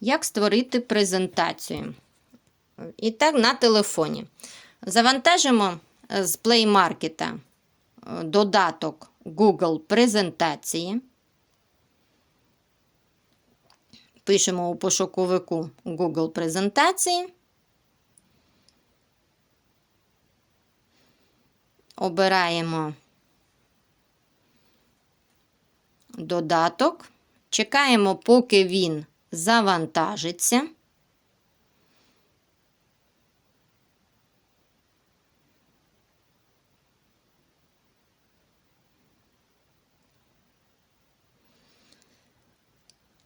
Як створити презентацію? І так, на телефоні. Завантажимо е, з Play Market е, додаток Google презентації. Пишемо у пошуковику Google презентації. Обираємо додаток. Чекаємо, поки він завантажиться.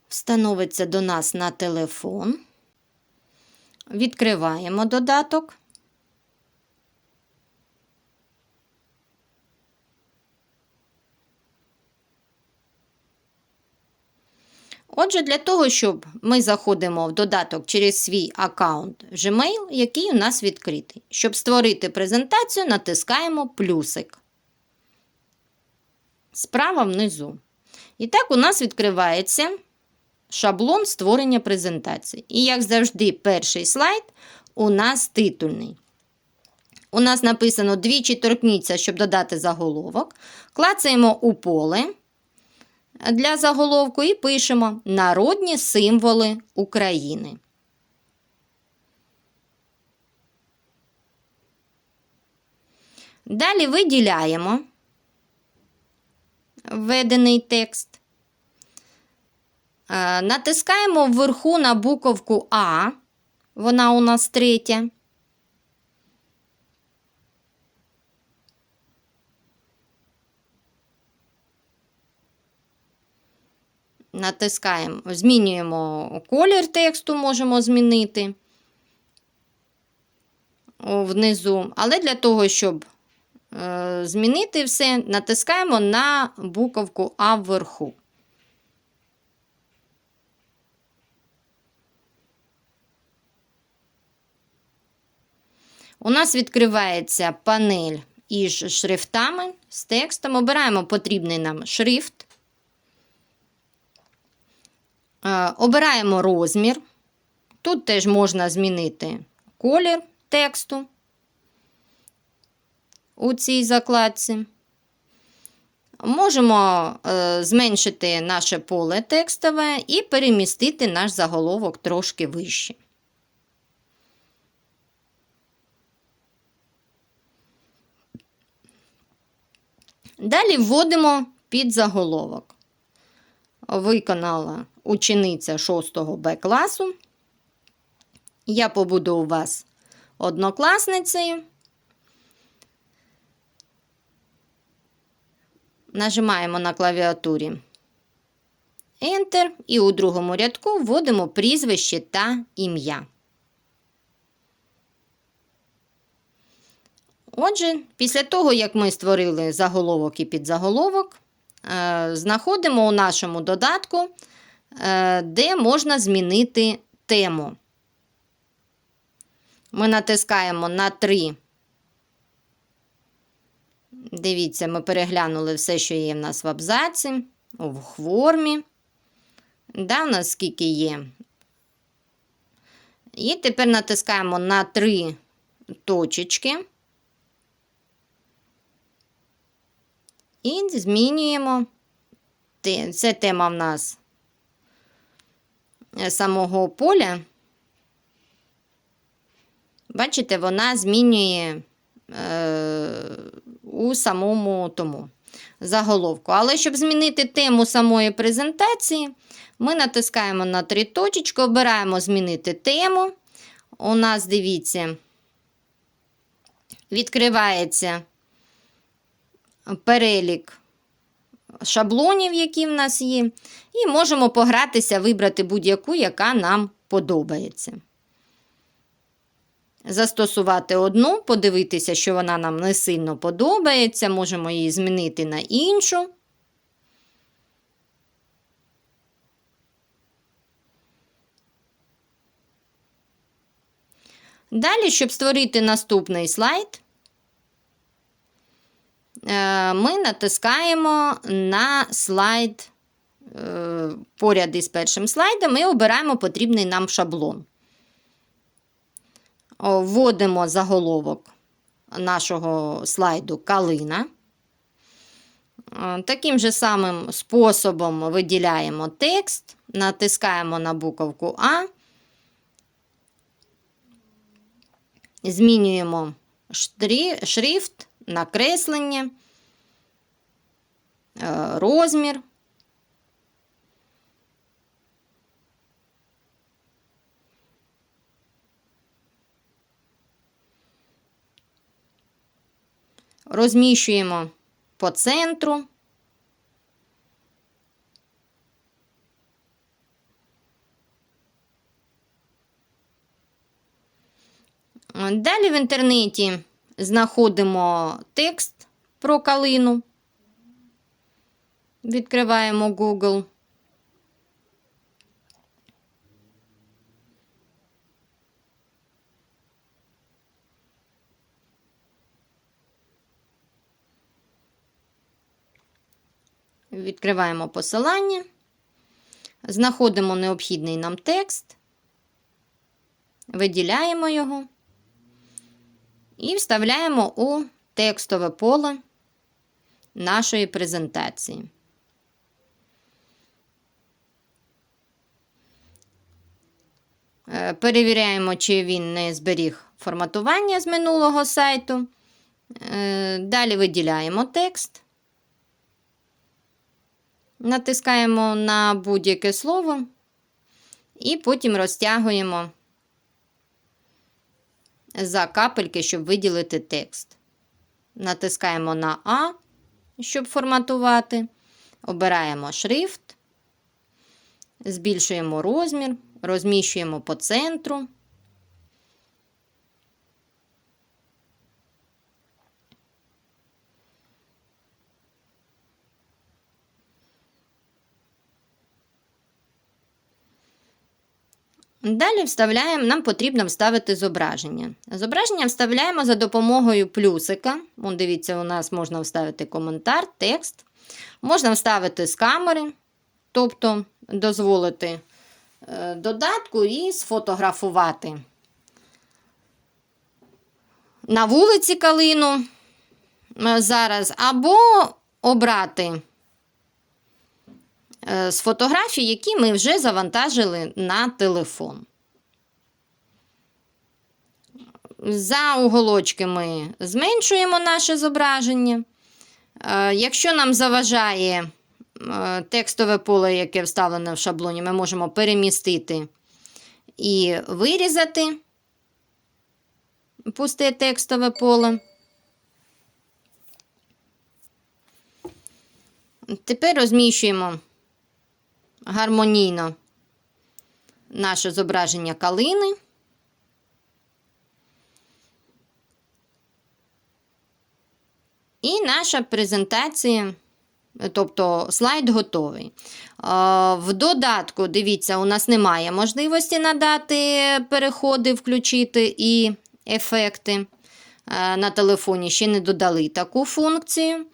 Встановиться до нас на телефон. Відкриваємо додаток. Отже, для того, щоб ми заходимо в додаток через свій аккаунт Gmail, який у нас відкритий. Щоб створити презентацію, натискаємо плюсик. Справа внизу. І так, у нас відкривається шаблон створення презентації. І, як завжди, перший слайд у нас титульний. У нас написано двічі торкніться, щоб додати заголовок. Клацаємо у поле для заголовку і пишемо Народні символи України. Далі виділяємо введений текст. Е, Натискаємо вверху на буковку А, вона у нас третя. Натискаємо, змінюємо колір тексту, можемо змінити внизу. Але для того, щоб е, змінити все, натискаємо на буковку А вверху. У нас відкривається панель із шрифтами, з текстом. Обираємо потрібний нам шрифт. Е, Обираємо розмір. Тут теж можна змінити колір тексту у цій закладці. Можемо е, зменшити наше поле текстове і перемістити наш заголовок трошки вище. Далі вводимо під заголовок. Виконала учениця 6 Б класу. Я побуду у вас однокласницею. Нажимаємо на клавіатурі Enter і у другому рядку вводимо прізвище та ім'я. Отже, після того, як ми створили заголовок і підзаголовок, е, знаходимо у нашому додатку, де можна змінити тему. Ми натискаємо на три. Дивіться, ми переглянули все, що є в нас в абзаці, в формі. Да, у нас скільки є. І тепер натискаємо на три точечки. І змінюємо. Це тема в нас е, самого поля. Бачите, вона змінює е, у самому тому заголовку. Але щоб змінити тему самої презентації, ми натискаємо на три точечки, обираємо змінити тему. У нас, дивіться, відкривається перелік шаблонів, які в нас є, і можемо погратися, вибрати будь-яку, яка нам подобається. Застосувати одну, подивитися, що вона нам не сильно подобається, можемо її змінити на іншу. Далі, щоб створити наступний слайд, ми натискаємо на слайд е, поряд із першим слайдом і обираємо потрібний нам шаблон. Вводимо заголовок нашого слайду калина. Е, Таким же самим способом виділяємо текст, натискаємо на буковку А, змінюємо шрифт, накреслення, е, розмір. Розміщуємо по центру. Далі в інтернеті знаходимо текст про калину. Відкриваємо Google. Відкриваємо посилання, знаходимо необхідний нам текст, виділяємо його і вставляємо у текстове поле нашої презентації. Е, Перевіряємо, чи він не зберіг форматування з минулого сайту. Е, Далі виділяємо текст. Натискаємо на будь-яке слово і потім розтягуємо за капельки, щоб виділити текст. Натискаємо на А, щоб форматувати. Обираємо шрифт, збільшуємо розмір, розміщуємо по центру. Далі вставляємо, нам потрібно вставити зображення. Зображення вставляємо за допомогою плюсика. Вон, дивіться, у нас можна вставити коментар, текст. Можна вставити з камери, тобто дозволити е, додатку і сфотографувати. На вулиці калину е, зараз, або обрати з фотографій, які ми вже завантажили на телефон. За уголочки ми зменшуємо наше зображення. Е, Якщо нам заважає е, текстове поле, яке вставлене в шаблоні, ми можемо перемістити і вирізати пусте текстове поле. Тепер розміщуємо гармонійно наше зображення калини. І наша презентація, тобто слайд готовий. В додатку, дивіться, у нас немає можливості надати переходи, включити і ефекти. На телефоні ще не додали таку функцію.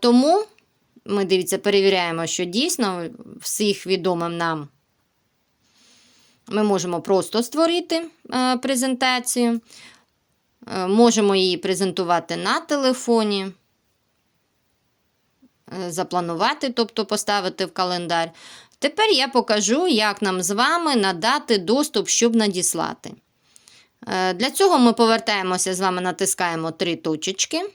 Тому ми дивіться, перевіряємо, що дійсно всіх відомим нам ми можемо просто створити е, презентацію. Е, Можемо її презентувати на телефоні, е, запланувати, тобто поставити в календар. Тепер я покажу, як нам з вами надати доступ, щоб надіслати. Для цього ми повертаємося з вами, натискаємо три точечки.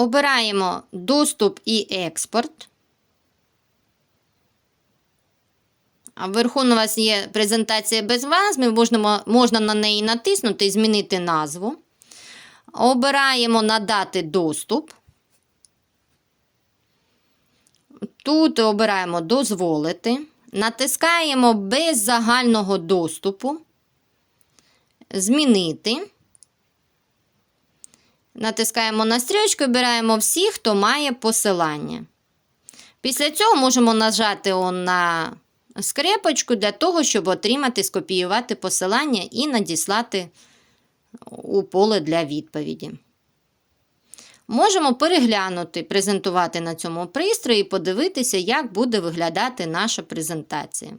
Обираємо доступ і експорт. А вверху у вас є презентація без вас, ми можемо, можна на неї натиснути і змінити назву. Обираємо надати доступ. Тут обираємо дозволити. Натискаємо без загального доступу. Змінити. Натискаємо на стрілочку і обираємо всі, хто має посилання. Після цього можемо нажати на скрепочку для того, щоб отримати, скопіювати посилання і надіслати у поле для відповіді. Можемо переглянути, презентувати на цьому пристрої і подивитися, як буде виглядати наша презентація.